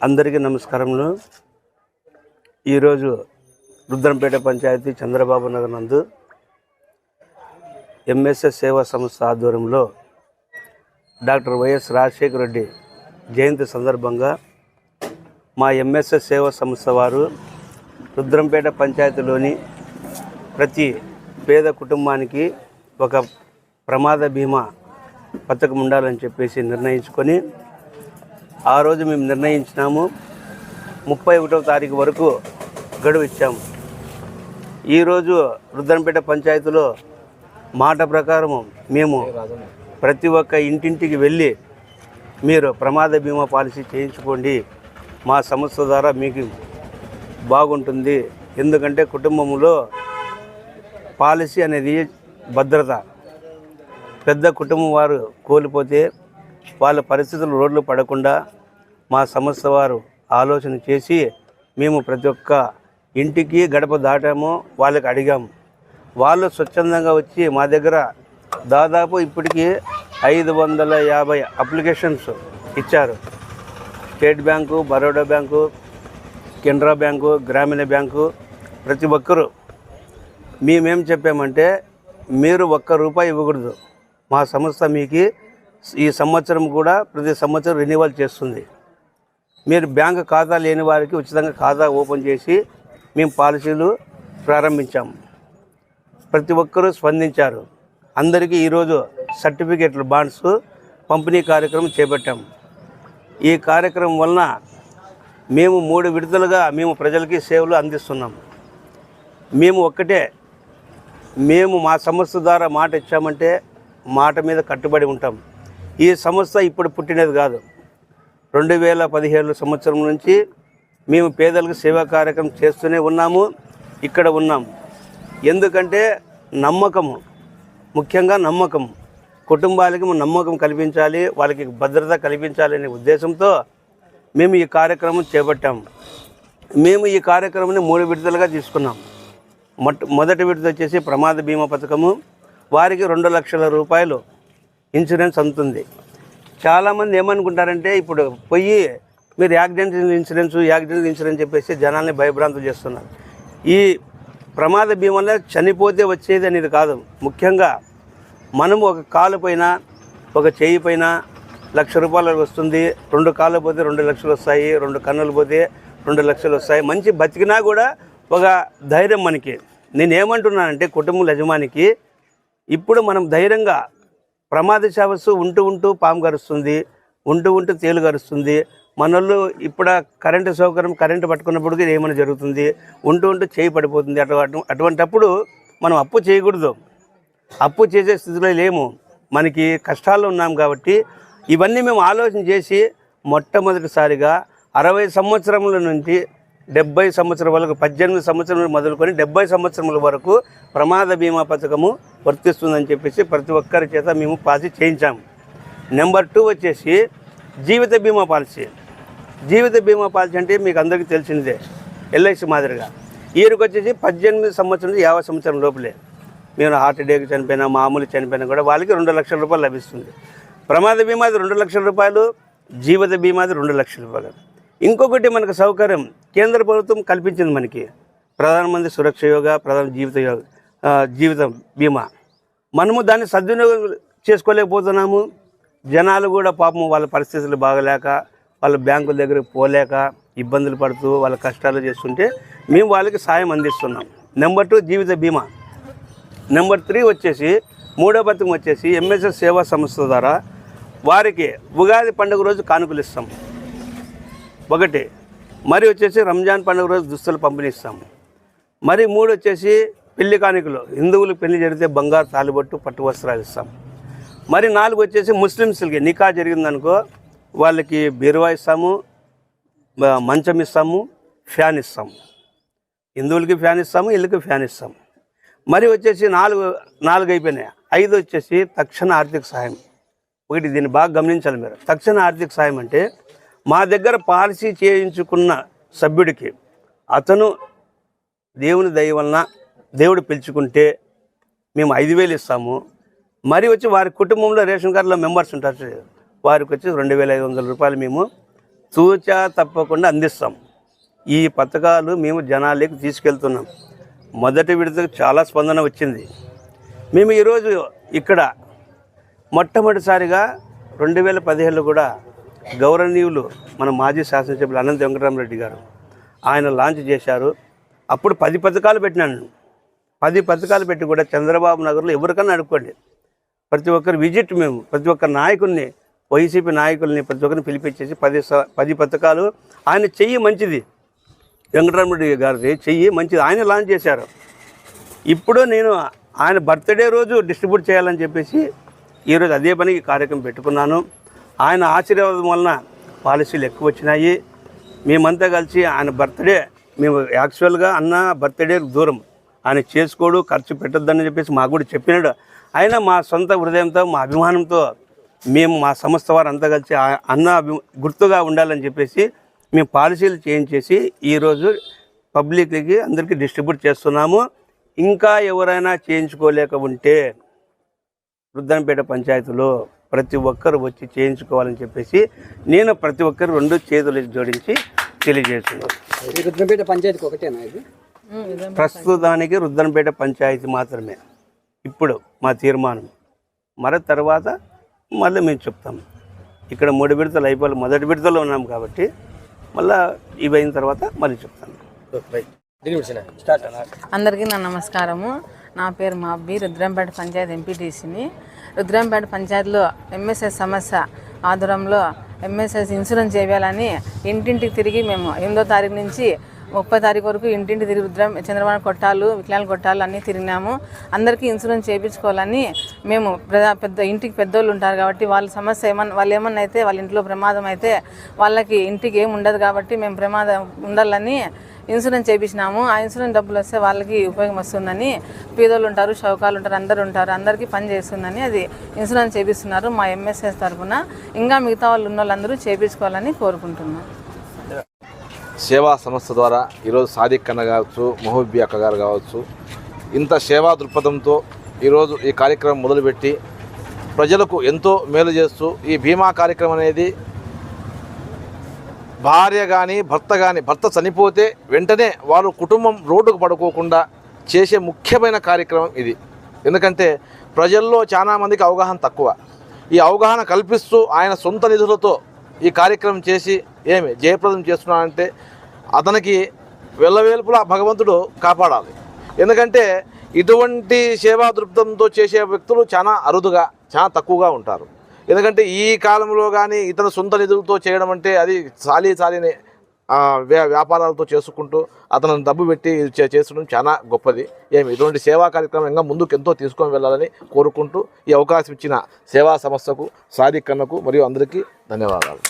అందరికీ నమస్కారములు. ఈరోజు రుద్రంపేట పంచాయతీ చంద్రబాబు నగర్ నందు ఎంఎస్ఎస్ సేవా సంస్థ ఆధ్వర్యంలో డాక్టర్ వైఎస్ రాజశేఖర రెడ్డి జయంతి సందర్భంగా మా ఎంఎస్ఎస్ సేవా సంస్థ వారు రుద్రంపేట పంచాయతీలోని ప్రతి పేద కుటుంబానికి ఒక ప్రమాద బీమా పథకం ఉండాలని చెప్పేసి నిర్ణయించుకొని ఆ రోజు మేము నిర్ణయించినాము. ముప్పై ఒకటవ తారీఖు వరకు గడువు ఇచ్చాము. ఈరోజు రుద్రంపేట పంచాయతీలో మాట ప్రకారం మేము ప్రతి ఒక్క ఇంటింటికి వెళ్ళి మీరు ప్రమాద బీమా పాలసీ చేయించుకోండి. మా సంస్థ ద్వారా మీకు బాగుంటుంది. ఎందుకంటే కుటుంబంలో పాలసీ అనేది భద్రత. పెద్ద కుటుంబం వారు కోల్పోతే వాళ్ళ పరిస్థితులు రోడ్లు పడకుండా మా సంస్థ వారు ఆలోచన చేసి మేము ప్రతి ఒక్క ఇంటికి గడప దాటాము వాళ్ళకి అడిగాము. వాళ్ళు స్వచ్ఛందంగా వచ్చి మా దగ్గర దాదాపు ఇప్పటికీ ఐదు వందల యాభై అప్లికేషన్స్ ఇచ్చారు. State bank Baroda bank Canara bank Grameena bank ప్రతి ఒక్కరూ. మేమేం చెప్పామంటే మీరు ఒక్క రూపాయి ఇవ్వకూడదు. మా సంస్థ మీకు ఈ సంవత్సరం కూడా ప్రతి సంవత్సరం రెన్యువల్ చేస్తుంది. మీరు బ్యాంక్ ఖాతా లేని వారికి ఉచితంగా ఖాతా ఓపెన్ చేసి మేము పాలసీలు ప్రారంభించాము ప్రతి ఒక్కరూ స్పందించారు. అందరికీ ఈరోజు సర్టిఫికేట్లు బాండ్స్ పంపిణీ కార్యక్రమం చేపట్టాము ఈ కార్యక్రమం వలన మేము మూడు విడుదలుగా మేము ప్రజలకి సేవలు అందిస్తున్నాం. మేము ఒక్కటే. మేము మా సంస్థ ద్వారా మాట ఇచ్చామంటే మాట మీద కట్టుబడి ఉంటాం. ఈ సంస్థ ఇప్పుడు పుట్టినది కాదు. రెండు వేల పదిహేడు సంవత్సరం నుంచి మేము పేదలకు సేవా కార్యక్రమం చేస్తూనే ఉన్నాము ఇక్కడ ఉన్నాం. ఎందుకంటే నమ్మకము ముఖ్యంగా నమ్మకం కుటుంబాలకి నమ్మకం కల్పించాలి వాళ్ళకి భద్రత కల్పించాలనే ఉద్దేశంతో మేము ఈ కార్యక్రమం చేపట్టాము మేము ఈ కార్యక్రమాన్ని మూడు విడతలుగా తీసుకున్నాం. మొట్ట మొదటి విడత వచ్చేసి ప్రమాద బీమా పథకము వారికి రెండు లక్షల రూపాయలు ఇన్సూరెన్స్ అందుతుంది. చాలామంది ఏమనుకుంటారంటే ఇప్పుడు పోయి మీరు యాక్సిడెంట్ ఇన్సూరెన్స్ యాక్సిడెంట్ ఇన్సూరెన్స్ చెప్పేసి జనాల్ని భయభ్రాంతులు చేస్తున్నారు. ఈ ప్రమాద బీమాలో చనిపోతే వచ్చేది అనేది కాదు. ముఖ్యంగా మనము ఒక కాలు పైన ఒక చేయి పైన లక్ష రూపాయలు వస్తుంది. రెండు కాళ్ళు పోతే రెండు లక్షలు వస్తాయి రెండు కన్నులు పోతే రెండు లక్షలు వస్తాయి. మంచి బతికినా కూడా ఒక ధైర్యం మనకి. నేను ఏమంటున్నానంటే యజమానికి ఇప్పుడు మనం ధైర్యంగా ప్రమాద శావస్సు ఉంటూ ఉంటూ పాము గరుస్తుంది ఉంటూ ఉంటూ తేలు గరుస్తుంది. మనోళ్ళు ఇప్పుడు కరెంటు సౌకర్యం కరెంటు పట్టుకున్నప్పుడు ఏమైనా జరుగుతుంది? ఉంటూ ఉంటూ చేయి పడిపోతుంది. అటు అటు- అటువంటప్పుడు మనం అప్పు చేయకూడదు. అప్పు చేసే స్థితిలో లేము. మనకి కష్టాల్లో ఉన్నాం కాబట్టి ఇవన్నీ మేము ఆలోచన చేసి మొట్టమొదటిసారిగా అరవై సంవత్సరముల నుంచి డెబ్బై సంవత్సరం వరకు పద్దెనిమిది సంవత్సరం మొదలుకొని డెబ్బై సంవత్సరముల వరకు ప్రమాద బీమా పథకము వర్తిస్తుందని చెప్పేసి ప్రతి ఒక్కరి చేత మేము పాలసీ చేయించాము. నెంబర్ టూ వచ్చేసి జీవిత బీమా పాలసీ. జీవిత బీమా పాలసీ అంటే మీకు అందరికీ తెలిసిందే ఎల్ఐసి మాదిరిగా. ఈయనకు వచ్చేసి పద్దెనిమిది సంవత్సరం నుంచి యాభై సంవత్సరం లోపలే. మేము హార్ట్ అటాక్ చనిపోయినా మామూలు చనిపోయినా కూడా వాళ్ళకి రెండు లక్షల రూపాయలు లభిస్తుంది. ప్రమాద బీమాది రెండు లక్షల రూపాయలు జీవిత బీమాది రెండు లక్షల రూపాయలు. ఇంకొకటి మనకు సౌకర్యం కేంద్ర ప్రభుత్వం కల్పించింది మనకి. ప్రధానమంత్రి సురక్ష యోగ ప్రధాన జీవిత యోగ జీవితం బీమా. మనము దాన్ని సద్వినియోగం చేసుకోలేకపోతున్నాము. జనాలు కూడా పాపం వాళ్ళ పరిస్థితులు బాగలేక వాళ్ళ బ్యాంకుల దగ్గరికి పోలేక ఇబ్బందులు పడుతూ వాళ్ళ కష్టాలు చేస్తుంటే మేము వాళ్ళకి సాయం అందిస్తున్నాం. నెంబర్ టూ జీవిత బీమా. నెంబర్ త్రీ వచ్చేసి మూడో పథకం వచ్చేసి ఎంఎస్ఎస్ సేవా సంస్థ ద్వారా వారికి ఉగాది పండుగ రోజు కానుకలు ఇస్తాం. ఒకటి మరి వచ్చేసి రంజాన్ పండుగ రోజు దుస్తులు పంపిణీ ఇస్తాము మరి మూడు వచ్చేసి పెళ్ళి కానుకలు హిందువులు పెళ్ళి జరిగితే బంగారు తాలిబొట్టు పట్టు వస్త్రాలు ఇస్తాం మరి నాలుగు వచ్చేసి ముస్లిమ్స్కి నికా జరిగిందనుకో వాళ్ళకి బీరువా ఇస్తాము మంచం ఇస్తాము ఫ్యాన్ ఇస్తాము. హిందువులకి ఫ్యాన్ ఇస్తాము ఇళ్ళకి ఫ్యాన్ ఇస్తాము. మరి వచ్చేసి నాలుగు నాలుగు అయిపోయినాయి. ఐదు వచ్చేసి తక్షణ ఆర్థిక సహాయం. ఒకటి దీన్ని బాగా గమనించాలి మీరు. తక్షణ ఆర్థిక సహాయం అంటే మా దగ్గర పాలసీ చేయించుకున్న సభ్యుడికి అతను దేవుని దయ వలన దేవుడు పిలుచుకుంటే మేము ఐదు వేలు ఇస్తాము. మరి వచ్చి వారి కుటుంబంలో రేషన్ కార్డులో మెంబర్స్ ఉంటారు వారికి వచ్చి రెండు వేల ఐదు వందల రూపాయలు మేము తూచా తప్పకుండా అందిస్తాం. ఈ పథకాలు మేము జనాలకి తీసుకెళ్తున్నాం. మొదటి విడతకు చాలా స్పందన వచ్చింది. మేము ఈరోజు ఇక్కడ మొట్టమొదటిసారిగా రెండు వేల పదిహేడులో కూడా గౌరవనీయులు మన మాజీ శాసనసభ్యులు అనంత వెంకటరామరెడ్డి గారు. ఆయన లాంచ్ చేశారు. అప్పుడు పది పథకాలు పెట్టినాను పది పథకాలు పెట్టి కూడా చంద్రబాబు నగర్లో ఎవరికన్నా అడుక్కోండి. ప్రతి ఒక్కరు విజిట్ మేము ప్రతి ఒక్క నాయకుల్ని వైసీపీ నాయకుల్ని ప్రతి ఒక్కరిని పిలిపించేసి పది స- పది పథకాలు ఆయన చెయ్యి మంచిది. వెంకటరామరెడ్డి గారిది చెయ్యి మంచిది. ఆయన లాంచ్ చేశారు. ఇప్పుడు నేను ఆయన బర్త్డే రోజు డిస్ట్రిబ్యూట్ చేయాలని చెప్పేసి ఈరోజు అదే పని కార్యక్రమం పెట్టుకున్నాను. ఆయన ఆశీర్వాదం వలన పాలసీలు ఎక్కువ వచ్చినాయి. మేమంతా కలిసి ఆయన బర్త్డే మేము యాక్చువల్గా అన్న బర్త్డే దూరం. ఆయన చేసుకోడు ఖర్చు పెట్టొద్దని చెప్పేసి మాకు కూడా చెప్పినాడు. అయినా మా సొంత హృదయంతో మా అభిమానంతో మేము మా సంస్థ వారు అంతా కలిసి ఆ- అన్న అభి గుర్తుగా ఉండాలని చెప్పేసి మేము పాలసీలు చేయించేసి ఈరోజు పబ్లిక్కి అందరికీ డిస్ట్రిబ్యూట్ చేస్తున్నాము. ఇంకా ఎవరైనా చేయించుకోలేక ఉంటే వృద్ధంపేట పంచాయతీలో ప్రతి ఒక్కరు వచ్చి చేయించుకోవాలని చెప్పేసి నేను ప్రతి ఒక్కరు రెండు చేతులు జోడించి తెలియజేస్తున్నాను. ఈ రుద్రంపేట పంచాయతీకి ఒకటేనా ఇది? ప్రస్తుతానికి రుద్దనపేట పంచాయతీ మాత్రమే. ఇప్పుడు మా తీర్మానం. మరి తర్వాత మళ్ళీ మేము చెప్తాం. ఇక్కడ మూడు విడతలు అయిపోయి మొదటి విడతలో ఉన్నాం కాబట్టి మళ్ళీ ఇవి అయిన తర్వాత మళ్ళీ చెప్తాను స్టార్ట్ అందరికీ నా నమస్కారము. నా పేరు మా అబ్బి రుద్రంపేట పంచాయతీ ఎంపీటీసీని. రుద్రంపేట పంచాయతీలో ఎంఎస్ఎస్ సమస్య ఆధ్వర్యంలో ఎంఎస్ఎస్ ఇన్సూరెన్స్ చేయాలని ఇంటింటికి తిరిగి మేము ఎనిమిదో తారీఖు నుంచి ముప్పై తారీఖు వరకు ఇంటింటి తిరిగి రుద్రం చంద్రబాబు కొట్టాలు వికలాంగ కొట్టాలు అన్నీ తిరిగినాము. అందరికీ ఇన్సూరెన్స్ చేయించుకోవాలని మేము ప్రజా పెద్ద ఇంటికి పెద్దోళ్ళు ఉంటారు కాబట్టి వాళ్ళ సమస్య ఏమన్నా వాళ్ళు ఏమన్నా అయితే వాళ్ళ ఇంట్లో ప్రమాదం అయితే వాళ్ళకి ఇంటికి ఏమి ఉండదు కాబట్టి మేము ప్రమాదం ఉండాలని ఇన్సూరెన్స్ చేయించినాము ఆ ఇన్సూరెన్స్ డబ్బులు వస్తే వాళ్ళకి ఉపయోగం వస్తుందని పేదోళ్ళు ఉంటారు షౌకాలు ఉంటారు అందరు ఉంటారు అందరికీ పని చేస్తుందని అది ఇన్సూరెన్స్ చేపిస్తున్నారు మా ఎంఎస్ఎస్ తరఫున ఇంకా మిగతా వాళ్ళు ఉన్న వాళ్ళందరూ చేయించుకోవాలని కోరుకుంటున్నాం. సేవా సంస్థ ద్వారా ఈరోజు సాదిక్ అన్న కావచ్చు మహబూబీ అక్క గారు కావచ్చు ఇంత సేవా దృక్పథంతో ఈరోజు ఈ కార్యక్రమం మొదలుపెట్టి ప్రజలకు ఎంతో మేలు చేస్తూ ఈ బీమా కార్యక్రమం అనేది భార్య కానీ భర్త కానీ భర్త చనిపోతే వెంటనే వారు కుటుంబం రోడ్డుకు పడుకోకుండా చేసే ముఖ్యమైన కార్యక్రమం ఇది. ఎందుకంటే ప్రజల్లో చాలామందికి అవగాహన తక్కువ. ఈ అవగాహన కల్పిస్తూ ఆయన సొంత నిధులతో ఈ కార్యక్రమం చేసి ఏమి జయప్రదం చేస్తున్నాడంటే అతనికి వెళ్ళవేల్పులా భగవంతుడు కాపాడాలి. ఎందుకంటే ఇటువంటి సేవా దృప్తంతో చేసే వ్యక్తులు చాలా అరుదుగా చాలా తక్కువగా ఉంటారు. ఎందుకంటే ఈ కాలంలో కానీ ఇతర సొంత నిధులతో చేయడం అంటే అది చాలీ చాలీని వ్యా వ్యాపారాలతో చేసుకుంటూ అతను డబ్బు పెట్టి చేసడం చాలా గొప్పది. ఏమి ఇటువంటి సేవా కార్యక్రమంగా ముందుకు ఎంతో తీసుకొని వెళ్ళాలని కోరుకుంటూ ఈ అవకాశం ఇచ్చిన సేవా సంస్థకు సాదిక్ కన్నకు మరియు అందరికీ ధన్యవాదాలు.